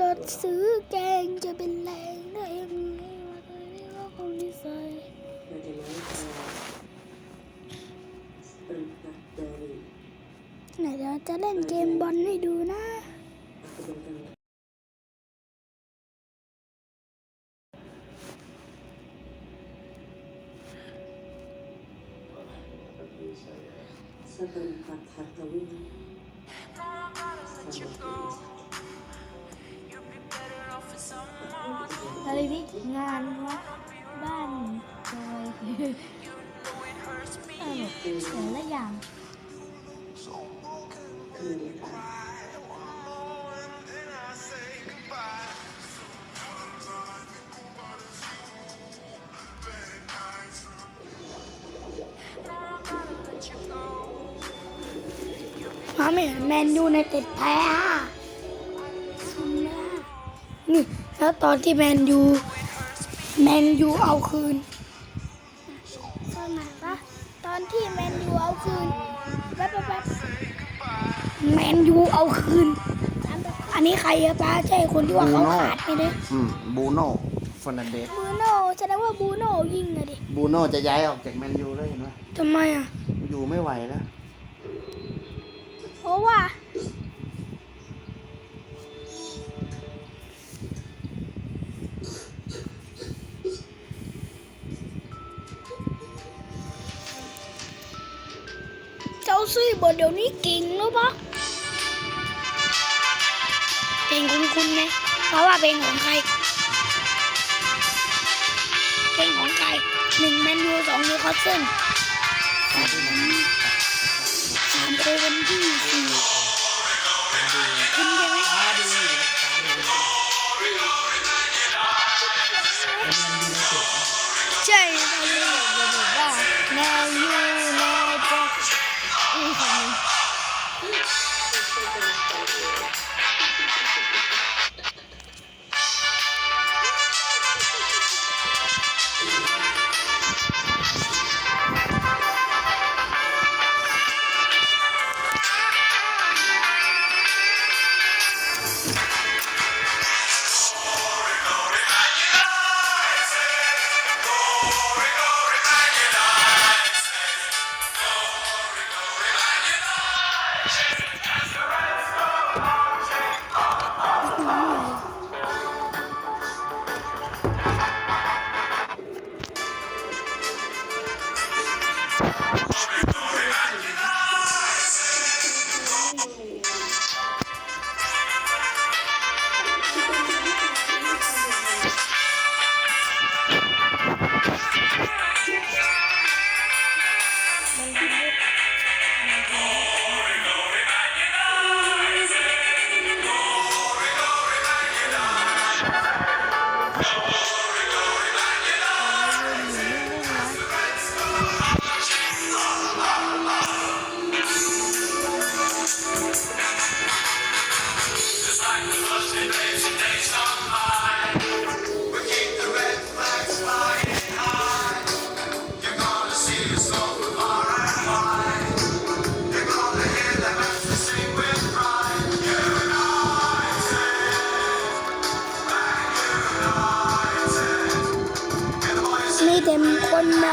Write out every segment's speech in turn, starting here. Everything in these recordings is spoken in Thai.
รถซื้อแกงจะเป็นแรงได้ยังไงวะตัวนี้ว่าคงไซน์เราจะมาเป็นนักเตะไหนเดี๋ยวจะเล่นเกมบอลให้ดูนะจะเป็นกันสเปนผัดผัดทวิน อะไรนี่งานวะบ้านจอยเออแต่ละอย่างคือเดียวกันมาไม่เห็นแมนยูในติดแพ้ แล้วตอนที่แมนยูแมนยูเอาคืนตอนไหนปะตอนที่แมนยูเอาคืนแป๊บแป๊บแป๊บแมนยูเอาคืน อันนี้ใครอะป้าใช่คนที่ว่าเขาขาดไปเลยอืมบูโน่ฟอนเดสบูโน่แสดงว่าบูโน่ยิงอะดิบูโน่จะย้ายออกจากแมนยูแล้วเห็นไหมทำไมอะอยู่ไม่ไหวแล้ว บทเดี๋ยวนี้เก่งหรือปะเพลงคุณคุณไหมเพราะว่าเพลงของใครเพลงของใครหนึ่งแมนยูสองนิวคาสเซิลสามโควันที่สี่คุณใช่ไหม อีกค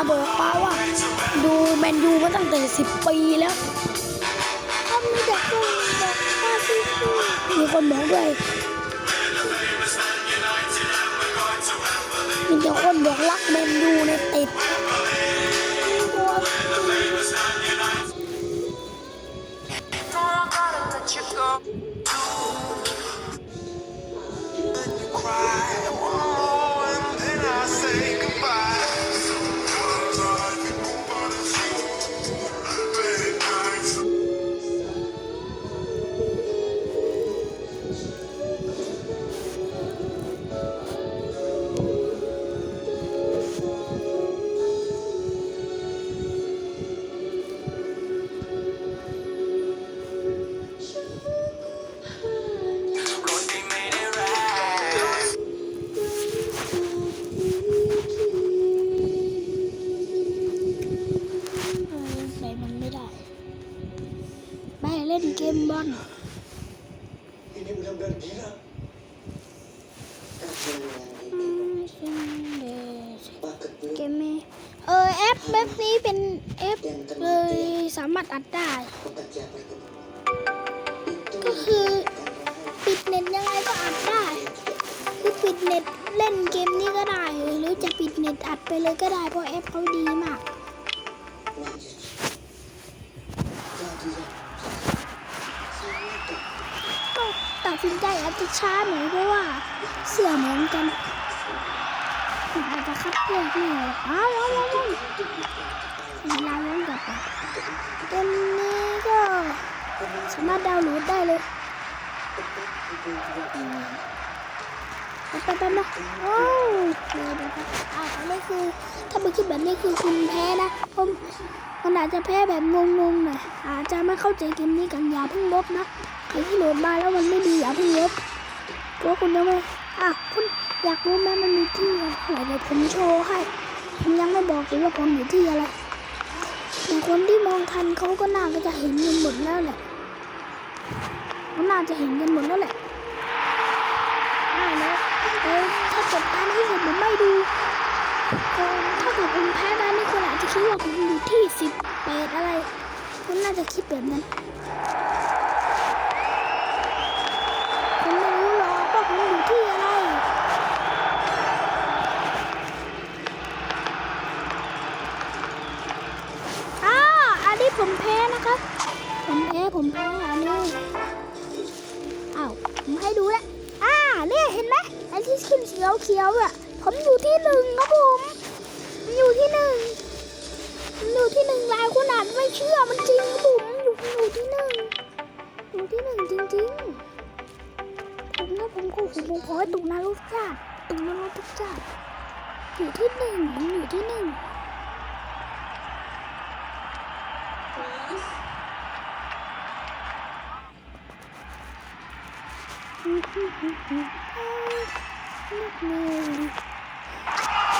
เบอร์ป้าว่า ดูแมนยูมาตั้งแต่สิบปีแล้วทก็มีแต่คนบอกป้าซิมีคนบอกด้วยมีแต่คนบอกรักแมนยูในติดคร ปแบบนี้เป็นแอปเลยสามารถอัดได้ ก็คือปิดเน็ตยังไงก็อัดได้ คือปิดเน็ตเล่นเกมนี้ก็ได้ หรือจะปิดเน็ตอัดไปเลยก็ได้เพราะแอปเขาดีมากวันหยุดยองไม่ตกก็ตัดสินใจอาจจะช้าหน่อยเพราะว่าเสื่อเหมือนกัน ผมอาจจะคัดเลือกที่ไหนอ้าวแล้วแล้วแล้วเวลาย้อนกลับไปเกมนี้ก็สามารถดาวน์โหลดได้เลยไปไปไปมาโอ้าวเดี๋ยวเดี๋ยวอ้าวอันนี้คือถ้ามึงคิดแบบนี้คือคุณแพ้นะผมมันอาจจะแพ้แบบงงๆหน่อยอาจจะไม่เข้าใจเกมนี้กันอย่าเพิ่งลบนะใครที่โหลดมาแล้วมันไม่ดีอย่าเพิ่งลบกลัวคุณยังไม่ อยากรู้ไหมมันมีที่อะไรเดี๋ยวผมโชว์ให้ ผมยังไม่บอกเลยว่าผมอยู่ที่อะไรแต่คนที่มองทันเขาก็น่าก็จะเห็นกันหมดแล้วแหละเขาน่าจะเห็นกันหมดแล้วแหละได้แล้วเออถ้าเกิดตอนนี้ผมไม่ดูเออถ้าเกิดคุณแพ้ได้นี่คุณอาจจะคิดว่าคุณอยู่ที่สิบเปดอะไรคุณน่าจะคิดแบบนั้น ก็ผมขอให้ตุกนรกชาติตุกนรกทุกชาติอยู่ที่หนึ่งอยู่ที่หนึ่ง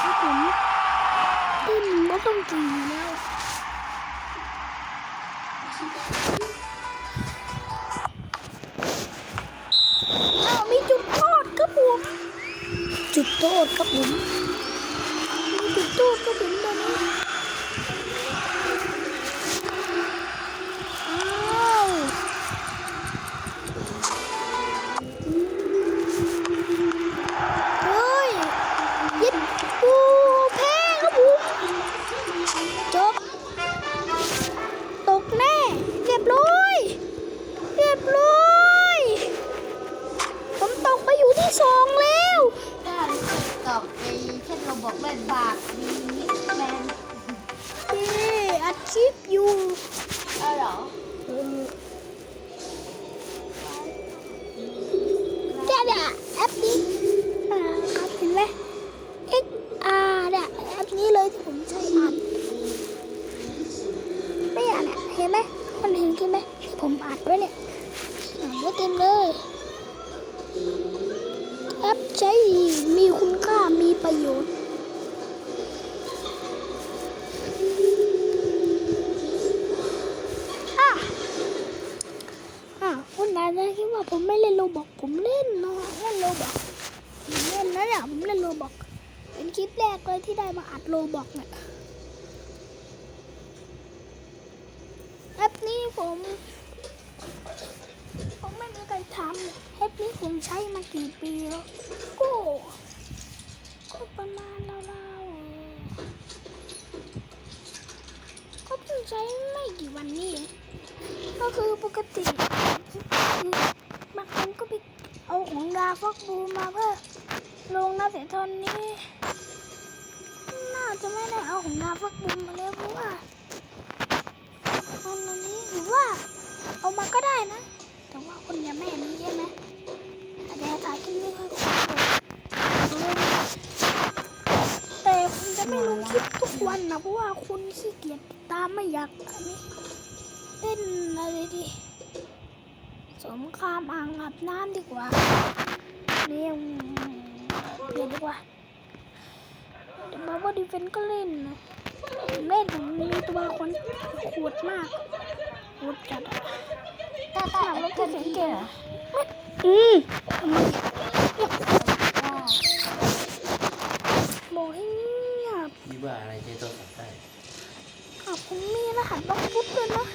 ครับผมดิ้นก็ต้องกินแล้ว จุดโทษครับผมจุดโทษครับผมตอนนี้ ช่นเราบอกเล่น ผมไม่เล่นโรบอกผมเล่นนะเล่นโรบอกผมเล่นนะเนี่ยผมเล่นโรบอกเป็นคลิปแรกเลยที่ได้มาอัดโรบอกเนี่ยแอปนี้ผมผมไม่มีใครทำแอปนี้ผมใช้มากี่ปีแล้วก็ก็ประมาณราวๆก็เพิ่งใช้ไม่กี่วันนี้ก็คือปกติ ก็ไปเอาของดาฟักบูมาเพื่อลงนะแต่ตอนนี้ น่าจะไม่ได้เอาของดาฟักบูมาแล้วเพราะว่าตอนนี้หรือว่าเอามาก็ได้นะ แต่ว่าคนยังไม่เห็นใช่ไหมอาจจะถ่ายคลิปนี้ให้คนดูแต่คุณจะไม่ลงคลิปทุกวันนะเพราะว่าคุณขี้เกียจตามไม่อยากอันนี้เล่นอะไรดี สงคามอ่างอาบน้ำดีกว่าเรียงเปลี่ยนดีกว่าแต่บาร์บดีเฟนก็เล่นนะผมเล่นผมมีตัวคนขวดมากขวดจัดอะถ้าถ้าหนังแอรปถเปิที่ลเสียงเก่งเหรอไม่อืมบอกให้เงียบพี่าอะไรใช้โทรศัพท์ได้อะผมมีรหัสบล็อกฟุตด้วยนะ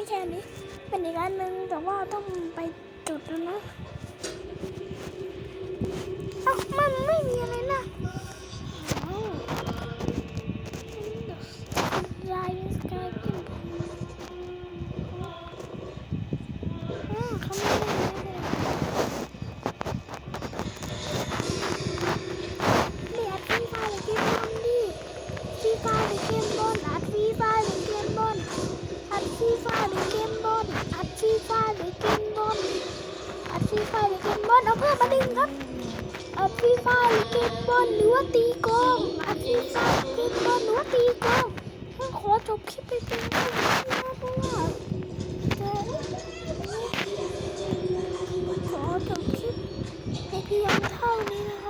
ไม่ใช่อันนี้ เป็นอีกอันหนึงแต่ว่าต้องไปจุดแล้วนะเอ้ามันไม่มีอะไรนะอ้าวลายสกายีไฟหรือเกมบอลเอาเพิ่มมาดึงครับอัฟีไฟกินบอลหรือว่าตีกองอัดฟรีไฟกินบอลหรือว่าตีกองถ้าขอจบคลิปไปเป็นเท่านี้นะเพราะว่าขอจบคลิปในเพียงเท่านี้นะครั